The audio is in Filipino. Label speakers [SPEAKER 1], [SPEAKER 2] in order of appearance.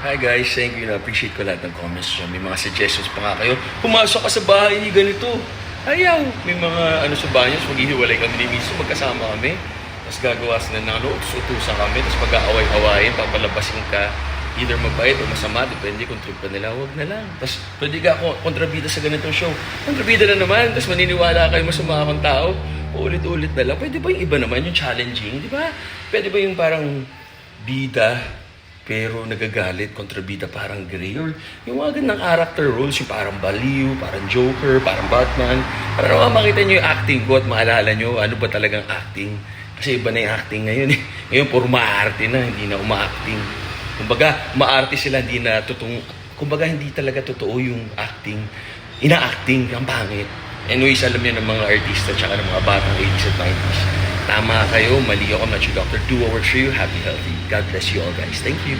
[SPEAKER 1] Hi guys, thank you. Na-appreciate ko lahat ng comments nyo. May mga suggestions pa nga kayo. Pumasok ka sa bahay ni ganito. Ayaw. May mga ano sa bahay nyo, maghihiwalay kami ni Miso, magkasama kami. Tapos gagawa sila ng ano, utusan kami. Tapos mag-aaway-awayin, papalabasin ka. Either mabait o masama, depende kung trip ka nila, huwag na lang. Tapos pwede ka kontrabida sa ganitong show. Kontrabida na naman, tapos maniniwala kayo masama akong tao. Paulit-ulit na lang. Pwede ba yung iba naman, yung challenging, di ba? Pwede ba yung parang bida, pero nagagalit, kontrabida parang gray, or yung mga ganang character roles, yung parang baliw, parang joker, parang Batman, para naman makita nyo yung acting ko at maalala nyo ano ba talagang acting. Kasi iba na yung acting ngayon eh. Ngayon, puro maarte na, hindi na uma-acting. Kumbaga, maarte sila, hindi na totoong, kumbaga hindi talaga totoo yung acting. Ina-acting, ang pangit. Anyways, alam niyo ng mga artista tsaka ng mga batang 80s at 90s. Tama kayo, mali ako, I'm doctor. Do what works for you, happy, healthy. God bless you all guys. Thank you.